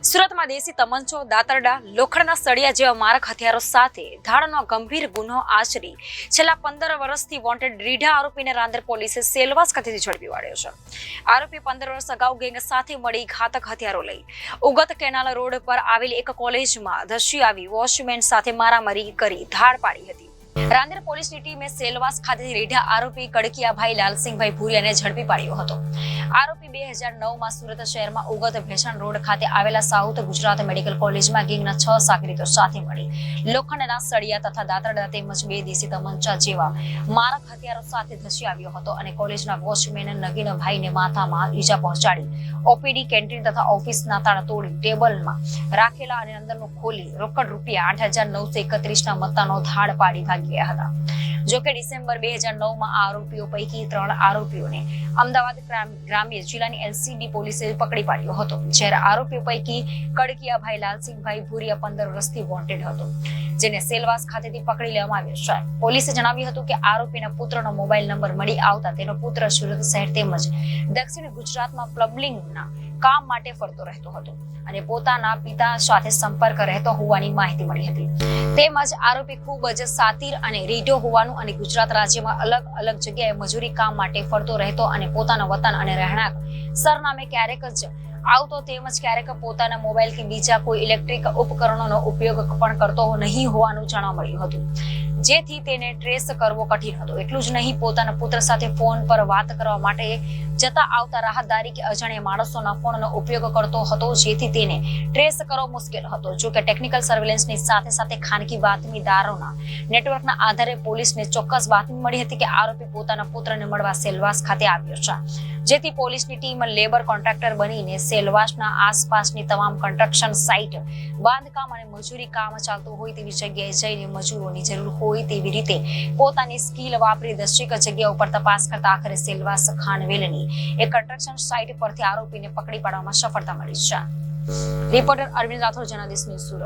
સુરતમાં દેશી તમંચો, દાતરડા, લોખંડના સળિયા જેવા મારક હથિયારો સાથે ધાડનો ગંભીર ગુનો આચરી છેલ્લા પંદર વર્ષથી વોન્ટેડ રીઢા આરોપીને રાંદેર પોલીસે સેલવાસ ખાતેથી ઝડપી પાડ્યો છે. આરોપી પંદર વર્ષ અગાઉ ગેંગ સાથે મળી ઘાતક હથિયારો લઈ ઉગત કેનાલ રોડ પર આવેલી એક કોલેજમાં ધસી આવી વોચમેન સાથે મારામારી કરી ધાડ પાડી હતી. રાંદેર પોલીસની ટીમે સેલવાસ ખાતેથી રેઢા આરોપી કડકિયાભાઈ લાલસિંહભાઈ ભૂરિયાને ઝડપી પાડ્યો હતો. આરોપી બે હજાર સુરત શહેરમાં ઉગત ભેસાણ રોડ ખાતે આવેલા સાઉથ ગુજરાત મેડિકલ કોલેજમાં ગેંગના છ સાગરીતો સાથે મળી. લોખંડના સળિયા તથા દાતરડા તેમજ બે દેશી તમંચા જેવા મારક હથિયારો સાથે ધસી આવ્યો હતો અને કોલેજના વોચમેન નગીનભાઈને માથામાં ઈજા પહોંચાડી. ઓપીડી, કેન્ટીન તથા ઓફિસના તાળા તોડી ટેબલમાં રાખેલા અને અંદરનું ખોલી રોકડ રૂપિયા આઠ હજાર નવસો એકત્રીસના મતાનો ધાડ પાડી ભાગી. ગયા હતા. જોકે ડિસેમ્બર બે હજાર નવમાં આરોપીઓ પૈકી ત્રણ આરોપીઓને અમદાવાદ ગ્રામ- ગ્રામ્ય જિલ્લાની એલસીબી પોલીસે પકડી પાડ્યો હતો, જ્યારે આરોપીઓ પૈકી કડકિયાભાઈ લાલસિંહભાઈ ભુરિયા પંદર વર્ષથી વોન્ટેડ હતો, જેને સેલવાસ ખાતેથી પકડી લેવામાં આવ્યો છે. પોલીસે જણાવ્યું હતું કે આરોપીના પુત્રનો મોબાઈલ નંબર મળી આવતા તેનો પુત્ર સુરત શહેર તેમજ દક્ષિણ ગુજરાતમાં પ્લબલિંગના કામ માટે ફરતો રહેતો હતો અને પોતાના પિતા સાથે સંપર્ક રહેતો હોવાની માહિતી મળી હતી. તેમજ આરોપી ખૂબ જ સાતીર અને રીઢો હોવાનું અને ગુજરાત રાજ્યમાં અલગ અલગ જગ્યાએ મજૂરી કામ માટે ફરતો રહેતો અને પોતાના વતન અને રહેણાંક સરનામે ક્યારેક જ આવતો તેમજ ક્યારેક પોતાના મોબાઈલ કે બીજા કોઈ ઇલેક્ટ્રિક ઉપકરણોનો ઉપયોગ પણ કરતો નહીં હોવાનું જાણવા મળ્યું હતું. જેથી તેને ટ્રેસ કરવો કઠિન હતો. એટલું જ નહીં, પોતાના પુત્ર સાથે ફોન પર વાત કરવા માટે જતા આવતા રાહતદારી કે અજાણ્યા માણસોના ફોનનો ઉપયોગ કરતો હતો, જેથી તેને ટ્રેસ કરવો મુશ્કેલ હતો. જો કે ટેકનિકલ સર્વેલન્સની સાથે સાથે ખાનગી બાતમીદારોના નેટવર્કના આધારે પોલીસને ચોક્કસ બાતમી મળી હતી કે આરોપી પોતાના પુત્રને મળવા સેલવાસ ખાતે આવ્યો છે. જેથી પોલીસની ટીમ લેબર કોન્ટ્રાક્ટર બનીને સેલવાસના આસપાસની તમામ કન્સ્ટ્રક્શન સાઇટ બાંધકામ અને મજૂરી કામ ચાલતું હોય તેવી જગ્યાએ જઈને મજૂરોની જરૂર હોય તેવી રીતે પોતાની સ્કિલ વાપરી દસેક જગ્યા ઉપર તપાસ કરતા આખરે સેલવાસ ખાનવેલની એક કન્સ્ટ્રક્શન સાઇટ પરથી આરોપીને પકડી પાડવામાં સફળતા મળી છે. Reporter Arvind Rathod Janadesh news Surat.